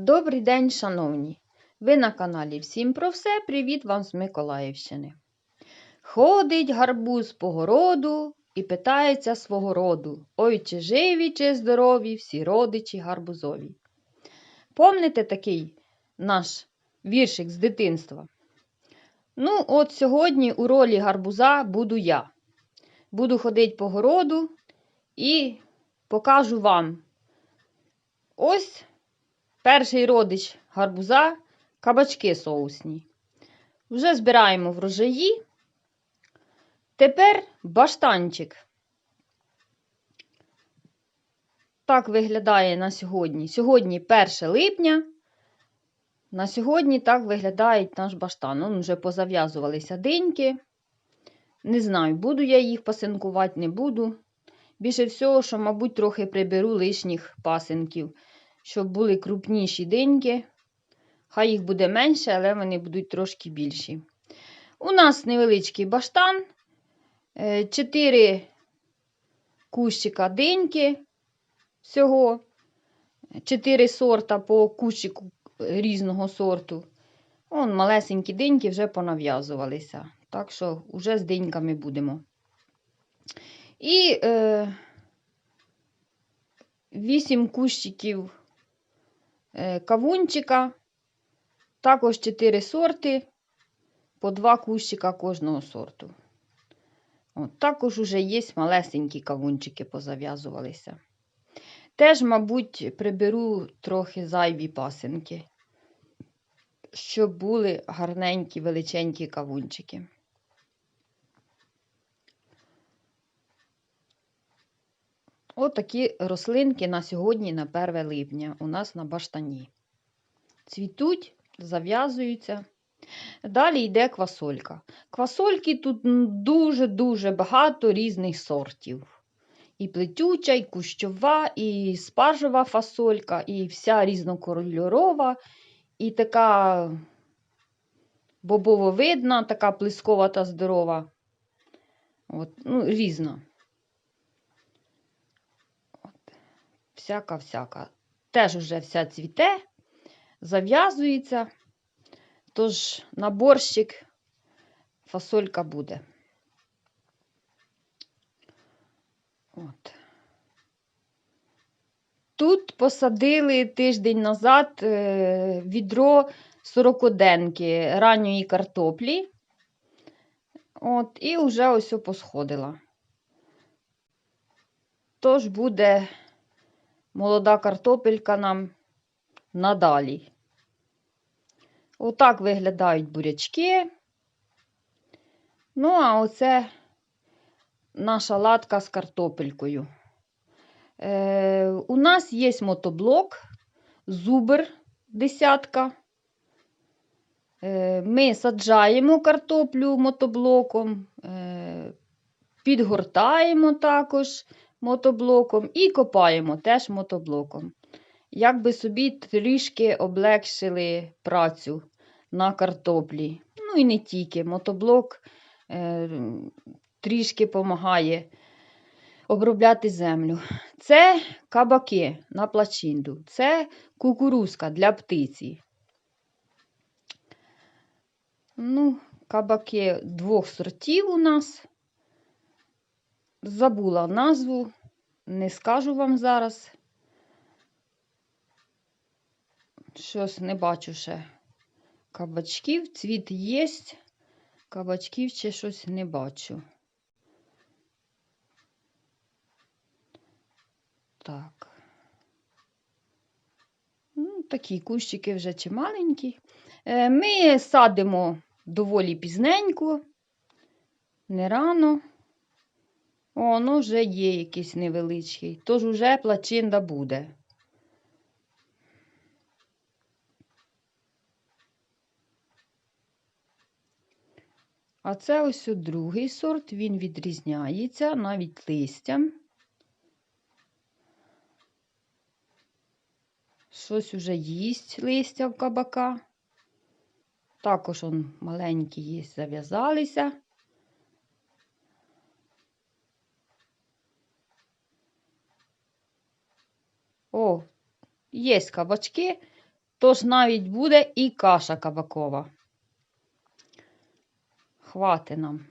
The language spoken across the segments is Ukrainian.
Добрий день, шановні! Ви на каналі Всім про все. Привіт вам з Миколаївщини. Ходить гарбуз по городу і питається свого роду Ой, чи живі, чи здорові, всі родичі гарбузові. Помните такий наш віршик з дитинства? Ну, от сьогодні у ролі гарбуза буду я. Буду ходити по городу і покажу вам. Ось перший родич гарбуза кабачки соусні. Вже збираємо врожаї. Тепер баштанчик. Так виглядає на сьогодні. Сьогодні 1 липня. На сьогодні так виглядає наш баштан. Он вже позав'язувалися диньки. Не знаю, буду я їх пасинкувати, не буду. Більше всього, що, мабуть, трохи приберу лишніх пасинків, щоб були крупніші диньки. Хай їх буде менше, але вони будуть трошки більші. У нас невеличкий баштан, 4 кущика диньки всього, 4 сорта по кущику різного сорту. Вон малесенькі диньки вже понав'язувалися. Так що вже з диньками будемо. І е, 8 кущиків е, кавунчика, також 4 сорти, по 2 кущика кожного сорту. От, Також вже є малесенькі кавунчики позав'язувалися. Теж, мабуть, приберу трохи зайві пасинки, щоб були гарненькі, величенькі кавунчики. Отакі рослинки на сьогодні, на 1 липня, у нас на баштані. Цвітуть, зав'язуються. Далі йде квасолька. Квасольки тут дуже-дуже багато різних сортів. І плетюча, і кущова, і спаржева фасолька, і вся різнокольорова, і така бобововидна, така плискова та здорова. От, ну, Різна. Всяка-всяка. Теж уже вся цвіте, зав'язується, тож на борщик фасолька буде. От. Тут посадили тиждень назад е, відро сорокоденки ранньої картоплі. От, І вже ось посходила. Тож буде молода картопелька нам надалі. Отак виглядають бурячки. Ну, а оце наша латка з картопелькою. Е, У нас є мотоблок, зубр десятка. Е, Ми саджаємо картоплю мотоблоком, е, підгортаємо також мотоблоком і копаємо теж мотоблоком. Як би собі трішки облегшили працю на картоплі. Ну і не тільки. Мотоблок е, трішки допомагає обробляти землю. Це кабаки на плачинду, це кукурузка для птиці. Ну, Кабаки двох сортів у нас. Забула назву, не скажу вам зараз. Щось не бачу ще кабачків. Цвіт є, кабачків ще щось не бачу. Так. Ну, Такі кущики вже чималенькі. Е, ми садимо доволі пізненько, не рано. О, ну вже є якийсь невеличкий, тож уже плачинда буде. А це ось другий сорт, він відрізняється навіть листям. Щось уже їсть листя в кабака. Також он маленькі є, зав'язалися. О, є кабачки, Тож навіть буде і каша кабакова. Хвати нам.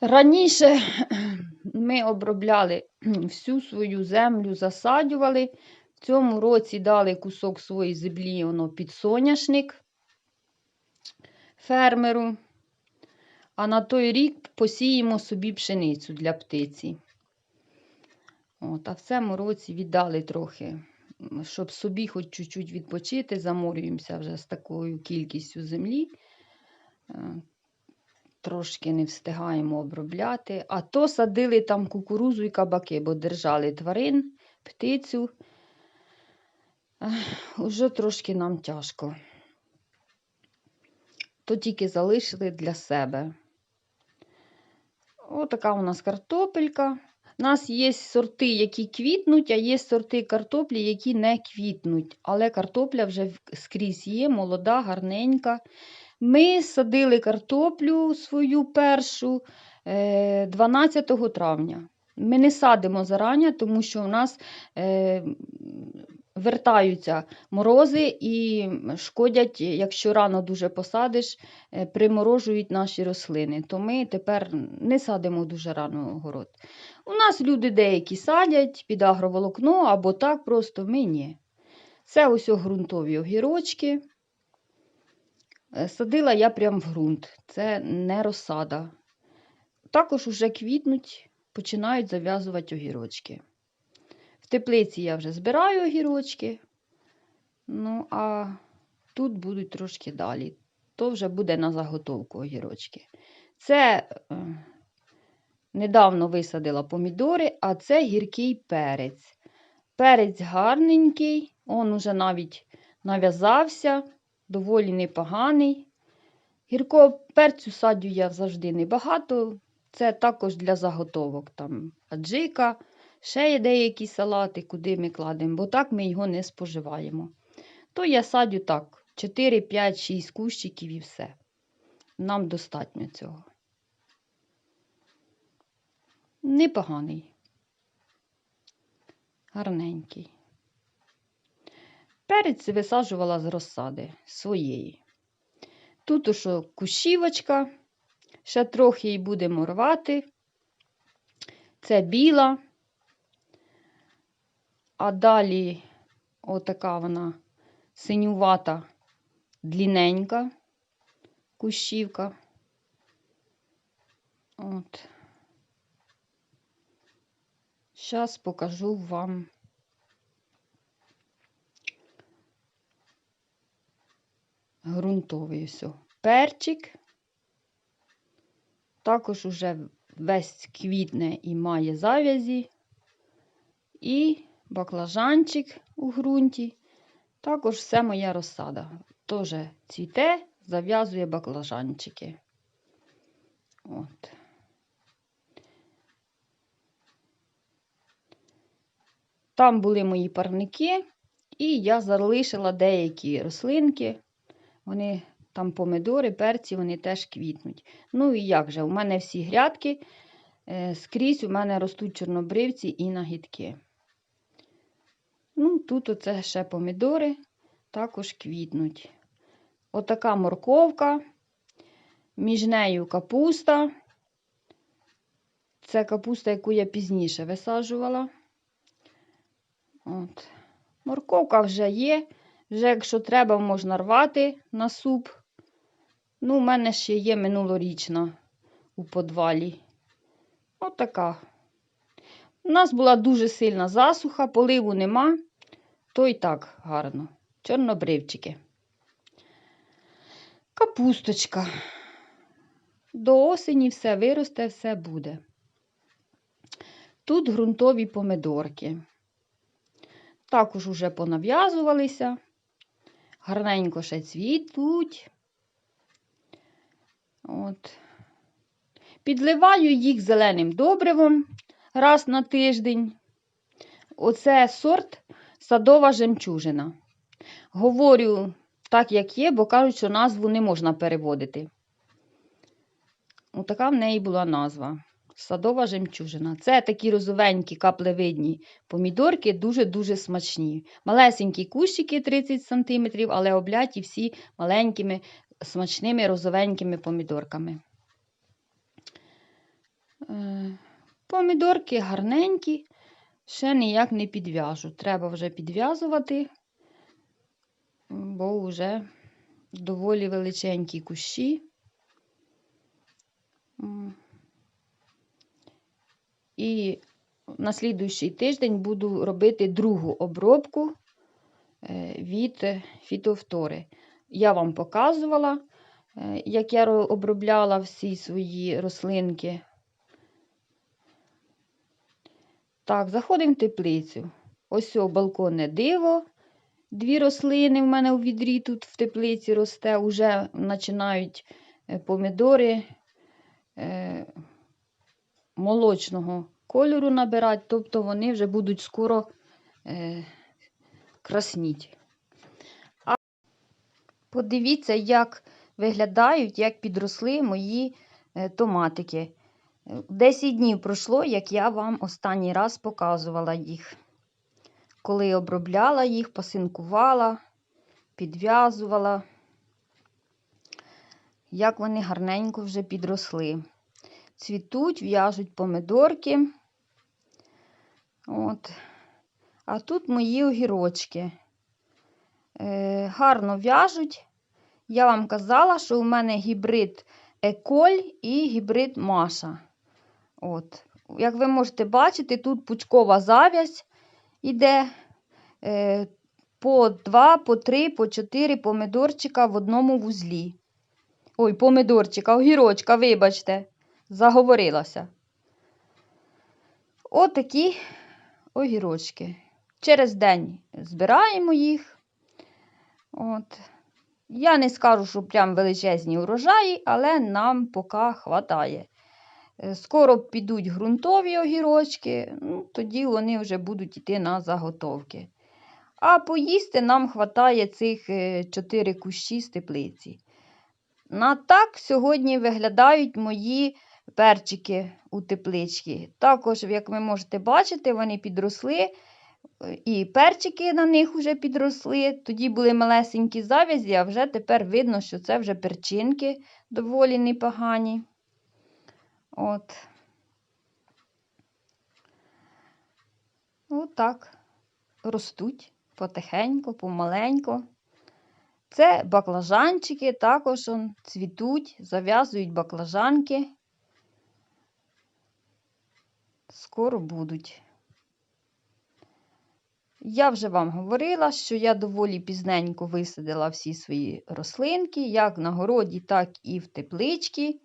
Раніше ми обробляли всю свою землю, засадювали. В цьому році дали кусок своєї землі під соняшник фермеру. А на той рік посіємо собі пшеницю для птиці. От, а в цьому році віддали трохи, щоб собі хоч чуть-чуть відпочити, заморюємося вже з такою кількістю землі. Е, Трошки не встигаємо обробляти. А то садили там кукурузу і кабаки, бо держали тварин, птицю. Ех, Уже трошки нам тяжко. То тільки залишили для себе. Отака у нас картопелька. У нас є сорти, які квітнуть, а є сорти картоплі, які не квітнуть. Але картопля вже скрізь є, молода, гарненька. Ми садили картоплю свою першу е, 12 травня. Ми не садимо зарані, тому що у нас е, вертаються морози і шкодять, якщо рано дуже посадиш, е, приморожують наші рослини. То ми тепер не садимо дуже рано город. У нас люди деякі садять під агроволокно або так просто, ми ні. Це ось ґрунтові огірочки. Е, Садила я прямо в ґрунт. Це не розсада. Також уже квітнуть, починають зав'язувати огірочки. Теплиці я вже збираю огірочки. Ну, а тут будуть трошки далі. То вже буде на заготовку огірочки. Це е, недавно висадила помідори, а це гіркий перець. Перець гарненький, он уже навіть нав'язався, доволі непоганий. Гіркого перцю садю я завжди небагато. Це також для заготовок. Там аджика, ще є деякі салати, куди ми кладемо, бо так ми його не споживаємо. То я садю так, 4, 5, 6 кущиків і все. Нам достатньо цього. Непоганий. Гарненький. Перець висаджувала з розсади своєї. Тут уж кущівочка, ще трохи її будемо рвати. Це біла. А далі отака вона синювата, длінненька кущівка. От. Зараз покажу вам. Грунтовий все. Перчик. Також уже весь квітне і має зав'язі. І баклажанчик у ґрунті. Також все моя розсада. Теж цвіте, зав'язує баклажанчики. От. Там були мої парники, і я залишила деякі рослинки. Вони там помидори, перці, вони теж квітнуть. Ну і як же? У мене всі грядки, е, скрізь у мене ростуть чорнобривці і нагідки. Ну, тут оце ще помідори також квітнуть. Отака морковка, між нею капуста. Це капуста, яку я пізніше висаджувала. От. Морковка вже є. Вже, якщо треба, можна рвати на суп. Ну, у мене ще є минулорічна у подвалі. Отака. У нас була дуже сильна засуха, поливу нема, то і так гарно. Чорнобривчики. Капусточка. До осені все виросте, все буде. Тут ґрунтові помидорки. Також уже понав'язувалися. Гарненько ще цвітуть. От. Підливаю їх зеленим добривом раз на тиждень. Оце сорт садова жемчужина. Говорю так, як є, бо кажуть, що назву не можна переводити. Отака в неї була назва. Садова жемчужина. Це такі розовенькі каплевидні помідорки, дуже-дуже смачні. Малесенькі кущики 30 см, але обляті всі маленькими, смачними розовенькими помідорками. Е, Помідорки гарненькі, ще ніяк не підв'яжу. Треба вже підв'язувати, бо вже доволі величенькі кущі. І на слідуючий тиждень буду робити другу обробку е, від фітофтори. Я вам показувала, е, як я обробляла всі свої рослинки. Так, заходимо в теплицю. Ось о, балконне диво. Дві рослини в мене у відрі тут в теплиці росте. Уже починають е, помідори е, молочного кольору набирати, тобто вони вже будуть скоро е, красніть. А подивіться, як виглядають, як підросли мої е, томатики. Е, 10 днів пройшло, як я вам останній раз показувала їх. Коли обробляла їх, посинкувала, підв'язувала, як вони гарненько вже підросли. Цвітуть, в'яжуть помидорки. От. А тут мої огірочки. Е, гарно в'яжуть. Я вам казала, що у мене гібрид Еколь і гібрид Маша. От. Як ви можете бачити, тут пучкова зав'язь іде е, по 2, по 3, по 4 помидорчика в одному вузлі. Ой, помидорчика, огірочка, вибачте, заговорилася. Отакі огірочки. Через день збираємо їх. От. Я не скажу, що прям величезні урожаї, але нам поки хватає. Е, Скоро підуть ґрунтові огірочки, ну, тоді вони вже будуть йти на заготовки. А поїсти нам хватає цих е, чотири кущі з теплиці. На так сьогодні виглядають мої перчики у тепличці. Також, як ви можете бачити, вони підросли, е, і перчики на них вже підросли. Тоді були малесенькі завязі, а вже тепер видно, що це вже перчинки доволі непогані. От. Отак. Ростуть потихеньку, помаленьку. Це баклажанчики, також он, цвітуть, зав'язують баклажанки. Скоро будуть. Я вже вам говорила, що я доволі пізненько висадила всі свої рослинки, як на городі, так і в тепличці.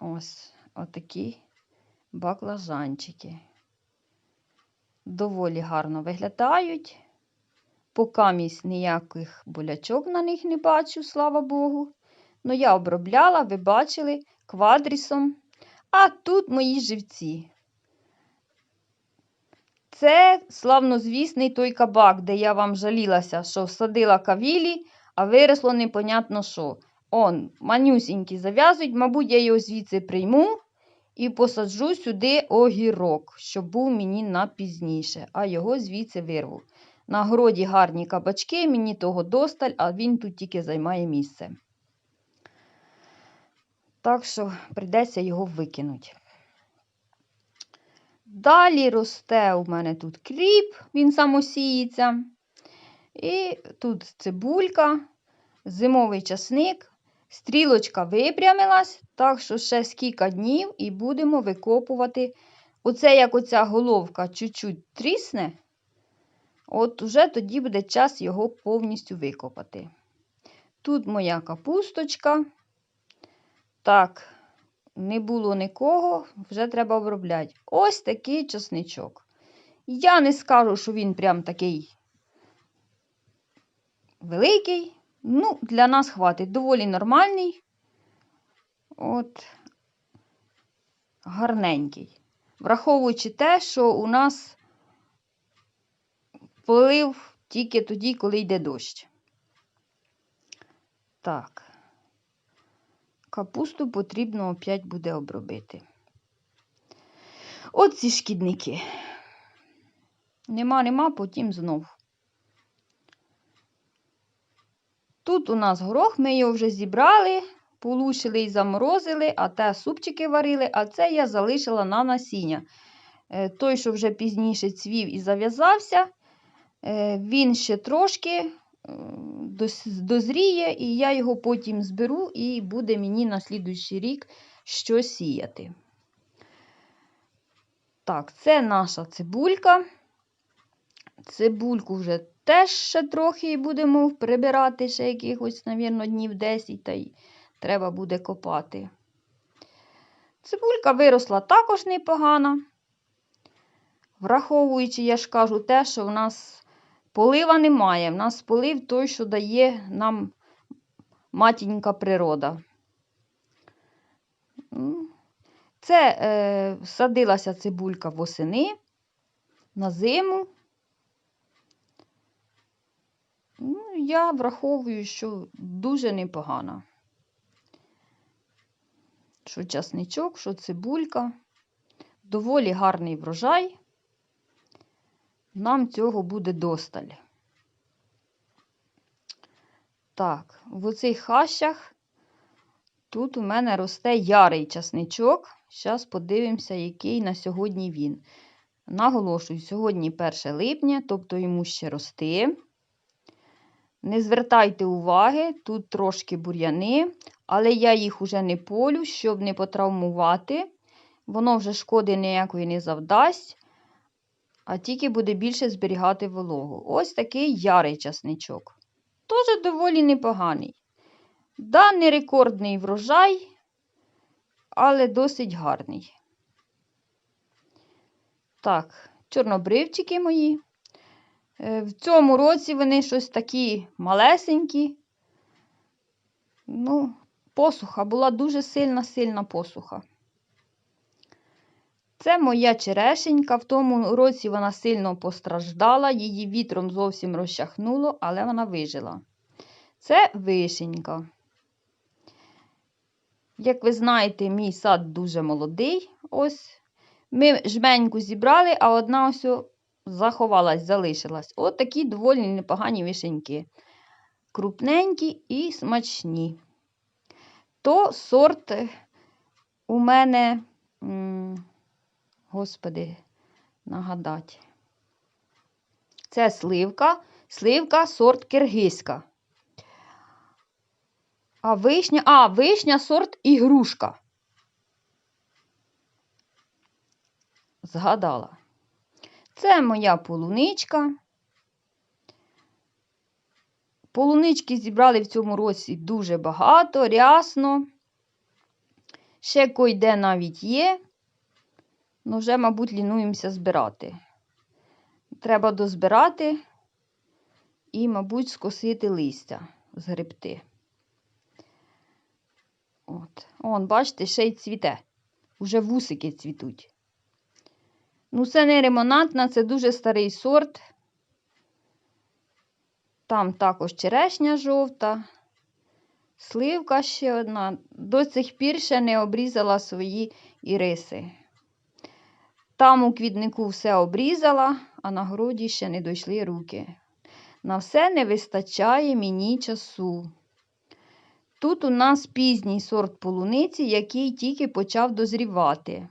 Ось отакі баклажанчики. Доволі гарно виглядають. Покамість ніяких болячок на них не бачу, слава Богу. Ну, я обробляла, ви бачили, квадрісом. А тут мої живці. Це славнозвісний той кабак, де я вам жалілася, що садила кавілі, а виросло непонятно що. Он, манюсінькі зав'язують, мабуть, я його звідси прийму і посаджу сюди огірок, щоб був мені на пізніше, а його звідси вирву. На городі гарні кабачки, мені того досталь, а він тут тільки займає місце. Так що прийдеться його викинути. Далі росте у мене тут кріп, він самосіється. І тут цибулька, зимовий часник. Стрілочка випрямилась, так що ще скільки днів і будемо викопувати. Оце як оця головка чуть-чуть трісне, от уже тоді буде час його повністю викопати. Тут моя капусточка. Так, не було нікого, вже треба обробляти. Ось такий часничок. Я не скажу, що він прям такий великий. Ну, для нас хватить. Доволі нормальний. От, гарненький. Враховуючи те, що у нас полив тільки тоді, коли йде дощ. Так. капусту потрібно опять буде обробити. От ці шкідники. Нема, нема, потім знов. Тут у нас горох, ми його вже зібрали, полушили і заморозили, а те супчики варили, а це я залишила на насіння. Е, Той, що вже пізніше цвів і зав'язався, е, він ще трошки дозріє, і я його потім зберу, і буде мені на слідуючий рік що сіяти. Так, це наша цибулька. Цибульку вже теж ще трохи будемо прибирати, ще якихось, мабуть, днів 10, та й треба буде копати. Цибулька виросла також непогано. Враховуючи, я ж кажу, те, що в нас полива немає. В нас полив той, що дає нам матінька природа. Це е, садилася цибулька восени на зиму. Ну, я враховую, що дуже непогано. Що часничок, що цибулька. Доволі гарний врожай. Нам цього буде досталь. Так, в оцих хащах тут у мене росте ярий часничок. Зараз подивимося, який на сьогодні він. Наголошую, сьогодні 1 липня, тобто йому ще рости. Не звертайте уваги, тут трошки бур'яни, але я їх уже не полю, щоб не потравмувати. Воно вже шкоди ніякої не завдасть, а тільки буде більше зберігати вологу. Ось такий ярий часничок. Теж доволі непоганий. Да, не рекордний врожай, але досить гарний. Так, чорнобривчики мої. Е, В цьому році вони щось такі малесенькі. Ну, посуха, була дуже сильна, сильна посуха. Це моя черешенька. В тому році вона сильно постраждала, її вітром зовсім розчахнуло, але вона вижила. Це вишенька. Як ви знаєте, мій сад дуже молодий. Ось ми жменьку зібрали, а одна ось заховалась, залишилась. От такі доволі непогані вишеньки. Крупненькі і смачні. То сорт е, у мене, господи, нагадать. Це сливка, сливка сорт киргизька. А вишня, а, вишня сорт ігрушка. Згадала. Це моя полуничка. Полунички зібрали в цьому році дуже багато, рясно. Ще койде навіть є. Ну, вже, мабуть, лінуємося збирати. Треба дозбирати і, мабуть, скосити листя, згребти. От. Он, бачите, ще й цвіте. Уже вусики цвітуть. Ну, це не ремонантна, це дуже старий сорт. Там також черешня жовта, сливка ще одна. До цих пір ще не обрізала свої іриси. Там у квітнику все обрізала, а на городі ще не дійшли руки. На все не вистачає мені часу. Тут у нас пізній сорт полуниці, який тільки почав дозрівати.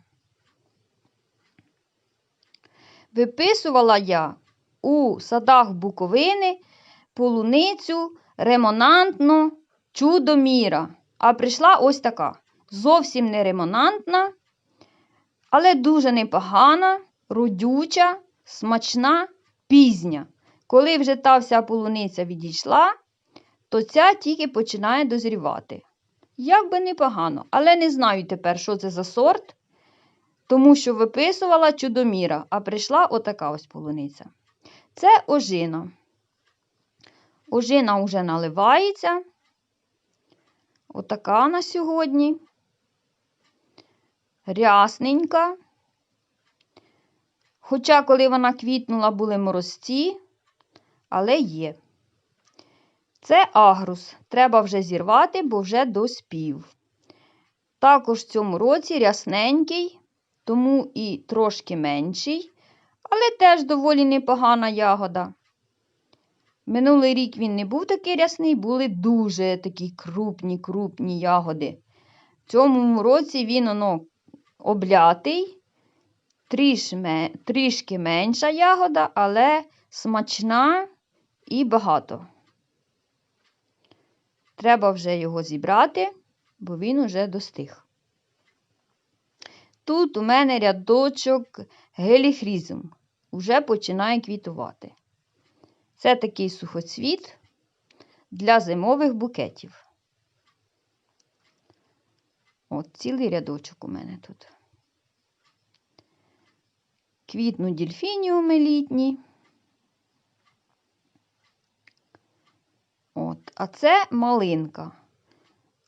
Виписувала я у садах Буковини полуницю ремонантну чудоміра. А прийшла ось така. Зовсім не ремонантна, але дуже непогана, родюча, смачна, пізня. Коли вже та вся полуниця відійшла, то ця тільки починає дозрівати. Як би непогано, але не знаю тепер, що це за сорт, тому що виписувала чудоміра, а прийшла отака ось полуниця. Це ожина. Ожина вже наливається. Отака на сьогодні. Рясненька. Хоча, коли вона квітнула, були морозці, але є. Це агрус. Треба вже зірвати, бо вже доспів. Також в цьому році рясненький, тому і трошки менший, але теж доволі непогана ягода. Минулий рік він не був такий рясний, були дуже такі крупні, крупні ягоди. В цьому році він оно облятий, тріш, трішки менша ягода, але смачна і багато. Треба вже його зібрати, бо він уже достиг. Тут у мене рядочок геліхрізм. Уже починає квітувати. Це такий сухоцвіт для зимових букетів. От цілий рядочок у мене тут. Квітну дільфініуми літні. От. А це малинка.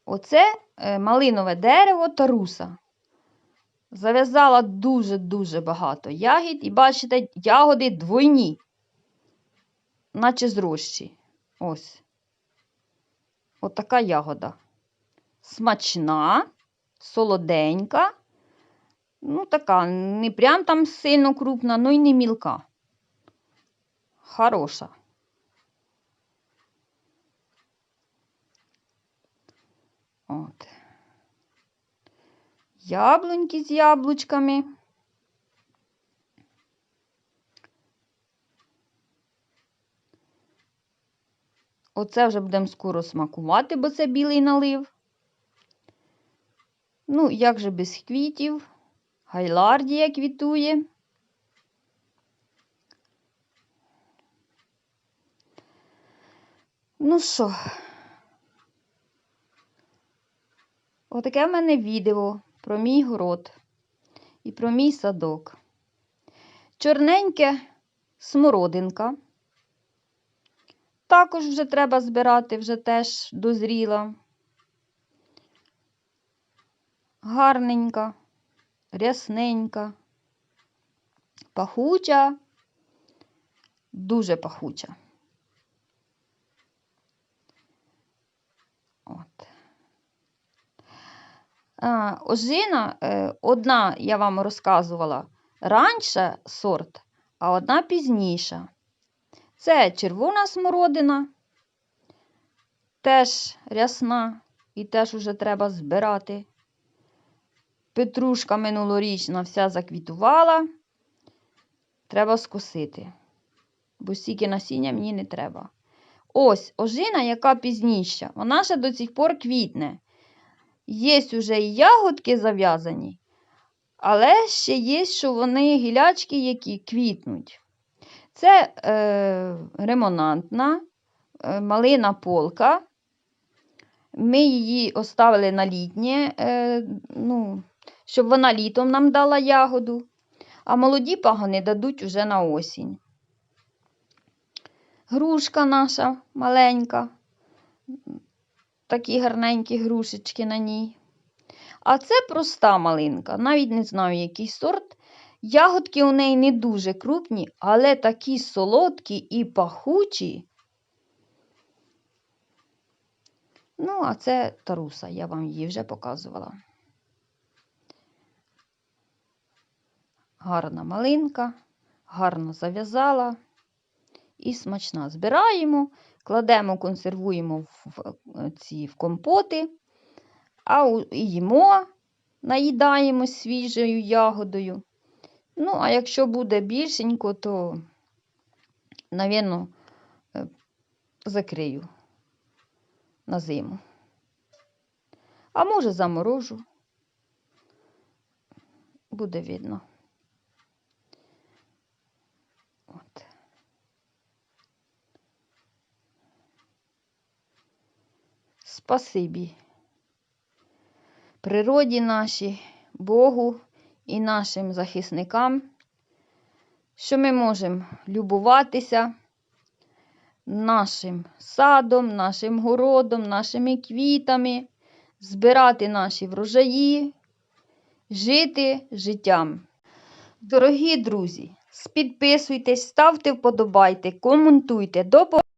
Оце е, малинове дерево таруса. Зав'язала дуже-дуже багато ягід, і бачите, ягоди двойні, наче зрощі. Ось. От ягода. Смачна, солоденька. Ну, така, не прям там сильно крупна, ну і не мілка. Хороша. От. Яблуньки з яблучками. Оце вже будемо скоро смакувати, бо це білий налив. Ну, як же без квітів? Гайлардія квітує. Ну що, отаке в мене відео про мій город і про мій садок. Чорненьке смородинка. Також вже треба збирати, вже теж дозріла. Гарненька, рясненька, пахуча, дуже пахуча. От. А, ожина, е, одна я вам розказувала раніше сорт, а одна пізніша. Це червона смородина, теж рясна і теж уже треба збирати. Петрушка минулорічна вся заквітувала. Треба скосити, бо стільки насіння мені не треба. Ось ожина, яка пізніша, вона ще до сих пор квітне. Є уже і ягодки зав'язані, але ще є, що вони гілячки, які квітнуть. Це е, ремонантна е, малина полка. Ми її оставили на літнє, е, ну, щоб вона літом нам дала ягоду, а молоді пагони дадуть уже на осінь. Грушка наша маленька, такі гарненькі грушечки на ній. А це проста малинка, навіть не знаю, який сорт. Ягодки у неї не дуже крупні, але такі солодкі і пахучі. Ну, а це таруса, я вам її вже показувала. Гарна малинка, гарно зав'язала і смачна. Збираємо, кладемо, консервуємо в, в, ці, в компоти, а їмо, наїдаємось свіжою ягодою. Ну, а якщо буде більшенько, то, навірно, е, закрию на зиму. А може, заморожу. Буде видно. Спасибі. Природі нашій, Богу і нашим захисникам, що ми можемо любуватися нашим садом, нашим городом, нашими квітами, збирати наші врожаї, жити життям. Дорогі друзі, підписуйтесь, ставте вподобайки, коментуйте. До